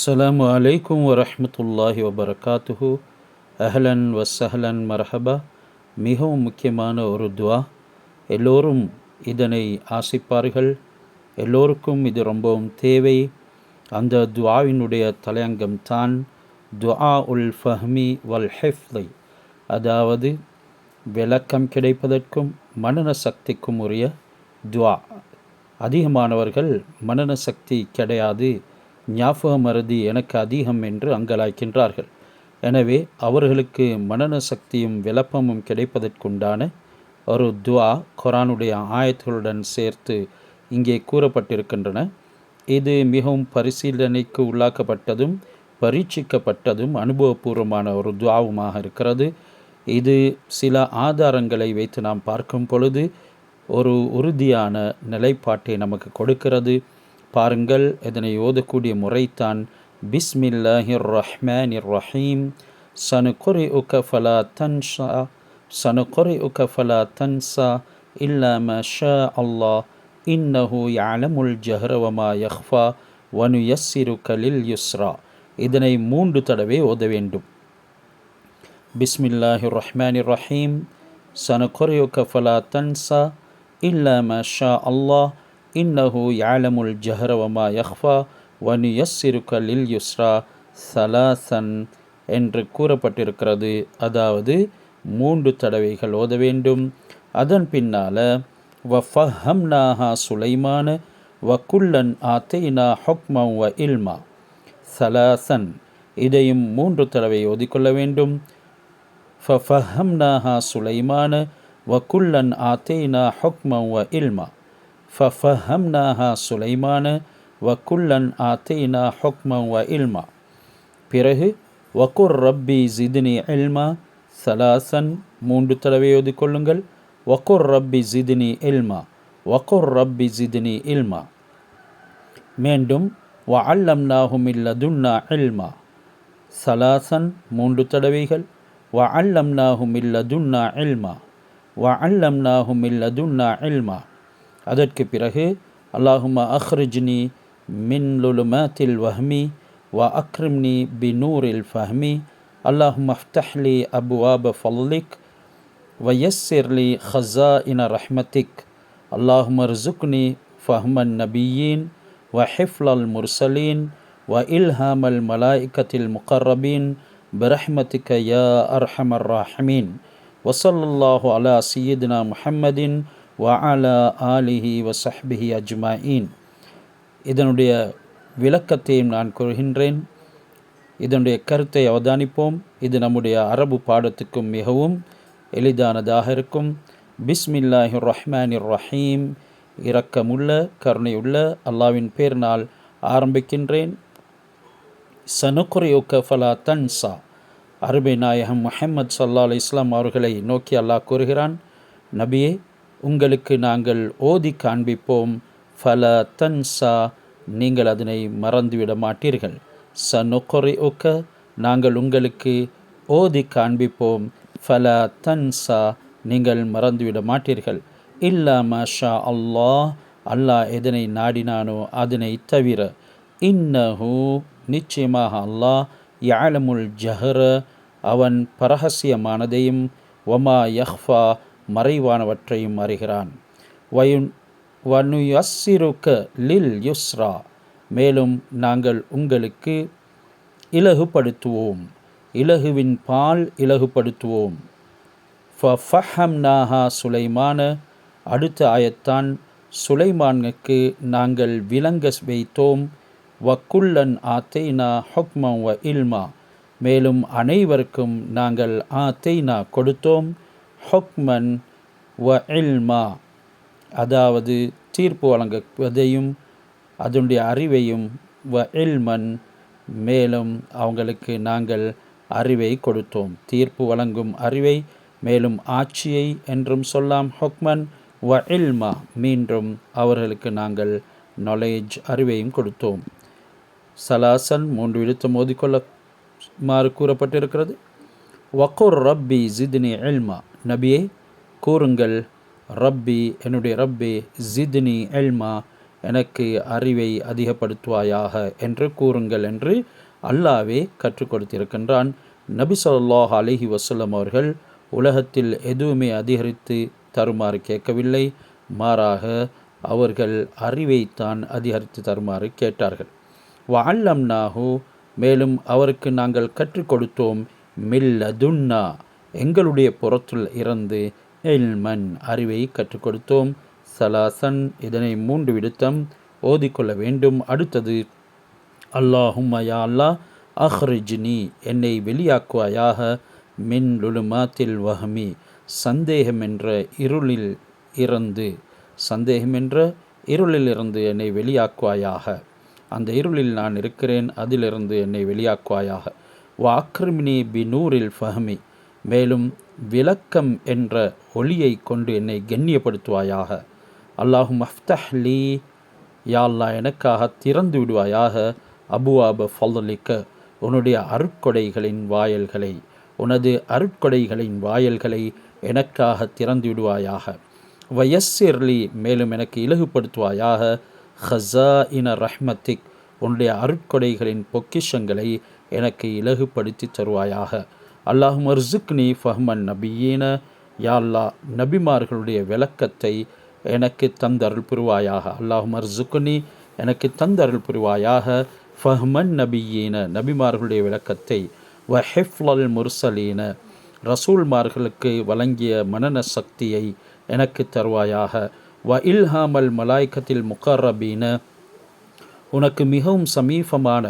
அஸ்ஸலாமு அலைக்கும் வரஹ்மத்துல்லாஹி வபரகாத்துஹு அஹ்லன் வசஹலன் மரஹபா மிகவும் முக்கியமான ஒரு துவா. எல்லோரும் இதனை ஆசிப்பார்கள். எல்லோருக்கும் இது ரொம்பவும் தேவை. அந்த துவாவினுடைய தலையங்கம் தான் துஆ உல் ஃபஹ்மி வல் ஹெஃப்லை அதாவது விளக்கம் கிடைப்பதற்கும் மனன சக்திக்கும் உரிய துவா. அதிகமானவர்கள் மனன சக்தி கிடையாது. ஞாபக மருதி எனக்கு அதிகம் என்று அங்கலாய்க்கின்றார்கள். எனவே அவர்களுக்கு மனன சக்தியும் விளப்பமும் கிடைப்பதற்குண்டான ஒரு துவா குரானுடைய ஆயத்துகளுடன் சேர்த்து இங்கே கூறப்பட்டிருக்கின்றன. இது மிகவும் பரிசீலனைக்கு உள்ளாக்கப்பட்டதும் பரீட்சிக்கப்பட்டதும் அனுபவபூர்வமான ஒரு துவாவுமாக இருக்கிறது. இது சில ஆதாரங்களை வைத்து நாம் பார்க்கும் பொழுது ஒரு உறுதியான நிலைப்பாட்டை நமக்கு கொடுக்கிறது. பாருங்கள் இதனை ஓதக்கூடிய முறைத்தான் பிஸ்மில்லாஹிர் ரஹ்மானிர் ரஹீம் சனு குரி உக்க ஃபலா தன்ஷா சனு குரி உக்க ஃபலா தன்சா இல்லா ஷா அல்லாஹ். இன்னஹு யாலமுல் ஜஹ்ரவமா யஹ்ஃபா வனு யஸ்ஸிருக்க லில் யுஸ்ரா. இதனை மூன்று தடவை ஓத வேண்டும். பிஸ்மில்லாஹிர் ரஹ்மானிர் ரஹீம் சனு குரியுக்க ஃபலா தன்சா இல்லா ஷா அல்லாஹ். இன்னஹு யாலமுல் ஜஹரவமா யஹ்ஃபா வனு யஸ்ஸிருக்க லில் யுஸ்ரா சலாசன் என்று கூறப்பட்டிருக்கிறது. அதாவது மூன்று தடவைகள் ஓத வேண்டும். அதன் பின்னால் வ ஃபஹம்னாஹா சுலைமான வ குல்லன் ஆத்தைனா ஹொக்மம் வ இல்மா. சலாசன் இதையும் மூன்று தடவை ஓதிக்கொள்ள வேண்டும். ஃபஹம்னாஹா சுலைமான வ குல்லன் ஆத்தைனா ஹொக்மம் வ இல்மா. ஃபஹம்னாஹா சுலைமான வ குல்லன் ஆத்தைனா ஹொக்மா வ இல்மா பிறகு வக்குர் ரப்பி ஜிதினி இல்மா சலாசன் மூன்று தடவை ஓதிக்கொள்ளுங்கள் வக்குர் ரப்பி ஜிதினி இல்மா வக்குர் ரப்பி ஜிதினி இல்மா மீண்டும் வ அல்லம்னாஹும் இல்லதுன்னா இல்மா சலாசன் மூன்று தடவைகள் வ அல்லம்னாஹும் இல்லதுன்னா இல்மா வ அல்லம்னாஹும் இல்லதுன்னா இல்மா அதற்கு பிறகு அல்லாஹுமா அஹ்ரிஜ்னி மின் லுலுமாத்தில் வஹ்மி வ அக்ரிம்னி பி நூரில் ஃபஹ்மி அல்லாஹும் அஃப்தஹ்லி அபுவாப ஃபல்லிக் ويسر لي خزائن رحمتك اللهم ارزقني فهم النبيين وحفظ المرسلين وإلهام الملائكة المقربين برحمتك يا أرحم الراحمين وصلى الله على سيدنا محمد வஅலா ஆலிஹி வசஹ்பிஹி அஜ்மாயின் இதனுடைய விளக்கத்தையும் நான் கூறுகின்றேன். இதனுடைய கருத்தை அவதானிப்போம். இது நம்முடைய அரபு பாடத்துக்கும் மிகவும் எளிதானதாக இருக்கும். பிஸ்மில்லாஹி ரஹ்மான் ரஹீம் இரக்கமுள்ள கருணையுள்ள அல்லாவின் பேர் நாள் ஆரம்பிக்கின்றேன். சனுக்குரியுக்க ஃபலா தன்சா. அரபி நாயகம் முஹம்மது சல்லா அலி இஸ்லாம் அவர்களை நோக்கி அல்லாஹ் கூறுகிறான். நபியே உங்களுக்கு நாங்கள் ஓதி காண்பிப்போம். ஃபல தன்சா நீங்கள் அதனை மறந்துவிட மாட்டீர்கள். ச நொக்கொரை ஒக்க நாங்கள் உங்களுக்கு ஓதி காண்பிப்போம். ஃபல தன்சா நீங்கள் மறந்துவிட மாட்டீர்கள். இல்லா மஷா அல்லாஹ் அல்லாஹ் எதனை நாடினானோ அதனை தவிர. இன்னஹு நிச்சயமாக அல்லாஹ் யாழமுல் ஜஹர அவன் பரகசியமானதையும் ஒமா யஹ்ஃபா மறைவானவற்றையும் அறிகிறான். வயுன் வனு லில் யுஸ்ரா. மேலும் நாங்கள் உங்களுக்கு இலகுபடுத்துவோம். இலகுவின் பால் இலகுபடுத்துவோம். ஃபஹம்னாஹா சுலைமான. அடுத்த ஆயத்தான் சுலைமானுக்கு நாங்கள் விலங்க வைத்தோம். வக்குல்லன் ஆத்தைனா ஹொக்மா வ இல்மா. மேலும் அனைவருக்கும் நாங்கள் ஆத்தைனா கொடுத்தோம். ஹொக்மன் வ இல்மா. அதாவது தீர்ப்பு வழங்குவதையும் அதனுடைய அறிவையும் வ இல்மன். மேலும் அவங்களுக்கு நாங்கள் அறிவை கொடுத்தோம். தீர்ப்பு வழங்கும் அறிவை மேலும் ஆட்சியை என்றும் சொல்லாம் ஹொக்மன் வ இல்மா. மீண்டும் அவர்களுக்கு நாங்கள் நாலேஜ் அறிவையும் கொடுத்தோம். சலாசன் மூன்று விழுத்து மோதிக்கொள்ளமாறு கூறப்பட்டிருக்கிறது. வக்குர் ரப்பி ஜித்னி எல்மா நபியே கூறுங்கள் ரப்பி என்னுடைய ரப்பி ஜித்னி எல்மா எனக்கு அறிவை அதிகப்படுத்துவாயாக என்று கூறுங்கள் என்று அல்லாவே கற்றுக் கொடுத்திருக்கின்றான். நபி சொல்லாஹ் அலிஹி வசல்லம் அவர்கள் உலகத்தில் எதுவுமே அதிகரித்து தருமாறு கேட்கவில்லை. மாறாக அவர்கள் அறிவைத்தான் அதிகரித்து தருமாறு கேட்டார்கள். வல்லம் நாகு மேலும் அவருக்கு நாங்கள் கற்றுக் கொடுத்தோம் மில்லதுன்னா எங்களுடைய புறத்தில் இருந்து எல்மன் அறிவை கற்றுக் கொடுத்தோம். சலாசன் இதனை மூன்று விடுத்தம் ஓதிக்கொள்ள வேண்டும். அடுத்தது அல்லாஹும் அயா அல்லா அஹ்ரிஜ்னி என்னை வெளியாக்குவாயாக மின் லுலுமாத்தில் வஹமி சந்தேகம் என்ற இருளில் இருந்து சந்தேகம் என்ற இருளில் இருந்து என்னை வெளியாக்குவாயாக. அந்த இருளில் நான் இருக்கிறேன் அதிலிருந்து என்னை வெளியாக்குவாயாக. வாக்ரிமினி பினூரில் ஃபஹமி. மேலும் விளக்கம் என்ற ஒளியை கொண்டு என்னை கண்ணியப்படுத்துவாயாக. அல்லாஹு மஃப்தஹ்லி யாழ்லா எனக்காக திறந்து விடுவாயாக. அபுவாப ஃபல்லிக்க உன்னுடைய அருட்கொடைகளின் வாயல்களை உனது அருட்கொடைகளின் வாயல்களை எனக்காக திறந்து விடுவாயாக. வயஸ்ஸிர்லி மேலும் எனக்கு இலகுப்படுத்துவாயாக. ஹசா இன ரஹ்மத்திக் உன்னுடைய அருட்கொடைகளின் பொக்கிஷங்களை எனக்கு இலகு படித்து தருவாயாக. அல்லாஹ் மர்சுக்னி ஃபஹ்மன் நபியீன. யாழ்லா நபிமார்களுடைய விளக்கத்தை எனக்கு தந்தருள் புரிவாயாக. அல்லாஹ் மர்சுக்னி எனக்கு தந்தருள் புரிவாயாக. ஃபஹ்மன் நபியீன நபிமார்களுடைய விளக்கத்தை. வ ஹெஃப்லல் முர்சலீன ரசூல்மார்களுக்கு வழங்கிய மனன சக்தியை எனக்கு தருவாயாக. வ இல்ஹாமல் மலாய்க்கத்தில் முகர்ரபீன உனக்கு மிகவும் சமீபமான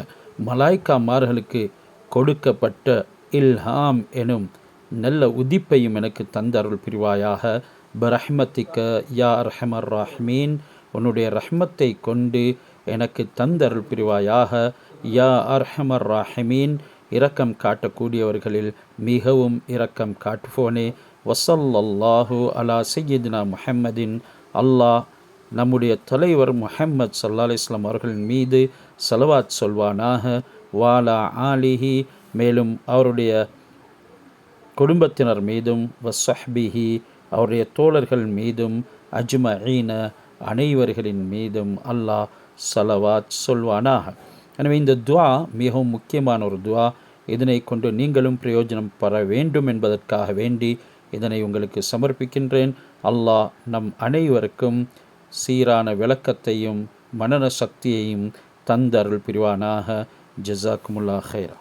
மலாய்க்காமார்களுக்கு கொடுக்கப்பட்ட இல்ஹாம் எனும் நல்ல உதிப்பையும் எனக்கு தந்தருள் பிரிவாயாக. பிரஹ்மத்திக்க யா ரஹமர் ராஹ்மீன் உன்னுடைய ரஹ்மத்தை கொண்டு எனக்கு தந்தருள் பிரிவாயாக. யா அர்ஹமர் ராஹமீன் இரக்கம் காட்டக்கூடியவர்களில் மிகவும் இரக்கம் காட்டுவோனே. வசல்லல்லாஹு அலா சையீத்னா முஹம்மதின் அல்லாஹ் நம்முடைய தலைவர் முஹம்மது சல்லா அலிஸ்லாம் அவர்களின் மீது செலவாத் சொல்வானாக வாலா ஆலிஹி மேலும் அவருடைய குடும்பத்தினர் மீதும் வசஹ்பிஹி அவருடைய தோழர்கள் மீதும் அஜ்ம ஈன அனைவர்களின் மீதும் அல்லாஹ் சலவாத் சொல்வானாக. எனவே இந்த துவா மிகவும் முக்கியமான ஒரு துவா. இதனை கொண்டு நீங்களும் பிரயோஜனம் பெற வேண்டும் என்பதற்காக வேண்டி இதனை உங்களுக்கு சமர்ப்பிக்கின்றேன். அல்லாஹ் நம் அனைவருக்கும் சீரான விளக்கத்தையும் மனன சக்தியையும் தந்தருள் பிரிவானாக. ஜசாக்குமுல்லா ஹைரா